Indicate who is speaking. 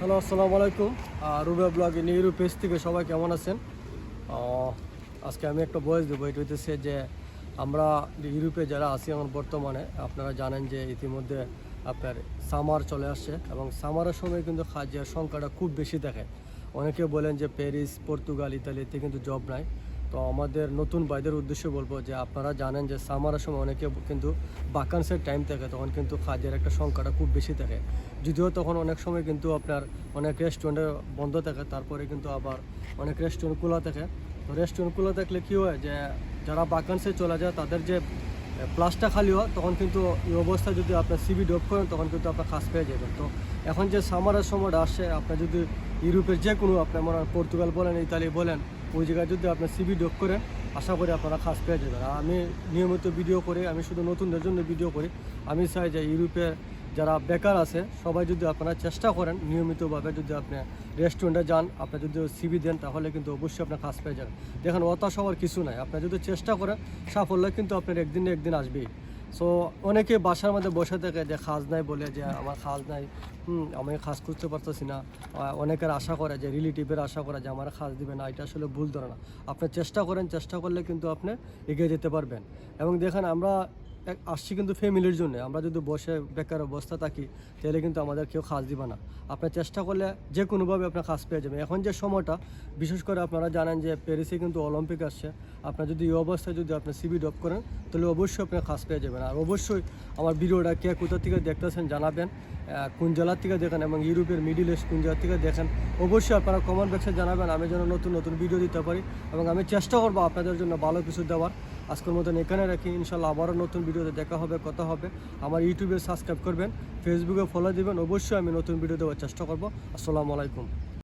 Speaker 1: Hello, আসসালামু আলাইকুম। রুবে ব্লগে নিউরু পেজ থেকে সবাই কেমন আছেন? আজকে আমি একটা বয়স দেবো। এটা হইতেছে যে আমরা ইউরোপে যারা আছি এখন বর্তমানে, আপনারা জানেন যে ইতিমধ্যে আপনার সামার চলে আসছে এবং সামারের সময় কিন্তু কাজের সংখ্যাটা খুব বেশি দেখে অনেকে বলেন যে প্যারিস, পর্তুগাল, ইতালিতে কিন্তু জব নাই। তো আমাদের নতুন বাইদের উদ্দেশ্যে বলব যে আপনারা জানেন যে সামারের সময় অনেকে কিন্তু বাকান্সের টাইম থাকে, তখন কিন্তু কাজের একটা সংখ্যাটা খুব বেশি থাকে। যদিও তখন অনেক সময় কিন্তু আপনার অনেক রেস্টুরেন্টে বন্ধ থাকে, তারপরে কিন্তু আবার অনেক রেস্টুরেন্ট খোলা থাকে। তো রেস্টুরেন্ট খোলা থাকলে কী হয় যে, যারা বাকান্সে চলে যায়, তাদের যে প্লাসটা খালি হয়, তখন কিন্তু এই অবস্থা যদি আপনার সিবি ডপ করেন, তখন কিন্তু আপনার কাজ পেয়ে যাবেন। তো এখন যে সামারের সময়টা আসে, আপনার যদি ইউরোপের যে কোনো আপনার মনে পর্তুগাল বলেন ইতালি বলেন, ওই জায়গায় যদি আপনার সিবি ডপ করেন, আশা করি আপনারা কাজ পেয়ে যাবেন। আর আমি নিয়মিত ভিডিও করি, আমি শুধু নতুনদের জন্য ভিডিও করি। আমি চাই যে ইউরোপের যারা বেকার আছে সবাই যদি আপনারা চেষ্টা করেন নিয়মিতভাবে যদি আপনি রেস্টুরেন্টে যান আপনি যদি সিবি দেন তাহলে কিন্তু অবশ্যই আপনার কাজ পেয়ে যাবেন। দেখেন হতাশ হওয়ার কিছু নাই। আপনি যদি চেষ্টা করেন সাফল্য কিন্তু আপনার একদিন না একদিন আসবেই। সো অনেকে বাসার মধ্যে বসে থাকে যে খাজ নাই বলে যে আমার খাজ নাই। হুম, আমি খাজ করতে পারতেছি না। অনেকের আশা করে যে রিলেটিভের আশা করে যে আমার খাজ দিবে না। এটা আসলে ভুল ধরে না আপনি চেষ্টা করেন চেষ্টা করলে কিন্তু আপনি এগিয়ে যেতে পারবেন। এবং দেখেন আমরা আসছি কিন্তু ফ্যামিলির জন্য। আমরা যদি বসে বেকার অবস্থা থাকি, তাহলে কিন্তু আমাদের কেউ খাজ দিবে না। আপনার চেষ্টা করলে যে কোনোভাবে আপনার কাজ পেয়ে যাবেন এখন যে সময়টা, বিশেষ করে আপনারা জানেন যে প্যারিসে কিন্তু অলিম্পিক আসছে। আপনার যদি এই অবস্থায় যদি আপনি সিবি ড্রপ করেন, তাহলে অবশ্যই আপনার কাজ পেয়ে যাবেন। আর অবশ্যই আমার ভিডিওটা কে কোথা থেকে দেখতেছেন জানাবেন। কোন জেলার থেকে দেখেন এবং ইউরোপের মিডিল ইস্ট কোন জেলা থেকে দেখেন, অবশ্যই আপনারা কমেন্ট বক্সে জানাবেন। আমি যেন নতুন নতুন ভিডিও দিতে পারি এবং আমি চেষ্টা করব আপনাদের জন্য ভালো কিছু দেওয়ার। আজকের মতন এখানে রাখি। ইনশাল্লাহ আবারও নতুন ভিডিওতে দেখা হবে, কথা হবে। আমার ইউটিউবে সাবস্ক্রাইব করবেন ফেসবুকে ফলো দিবেন। অবশ্যই আমি নতুন ভিডিও দেওয়ার চেষ্টা করব। আসসালামু আলাইকুম।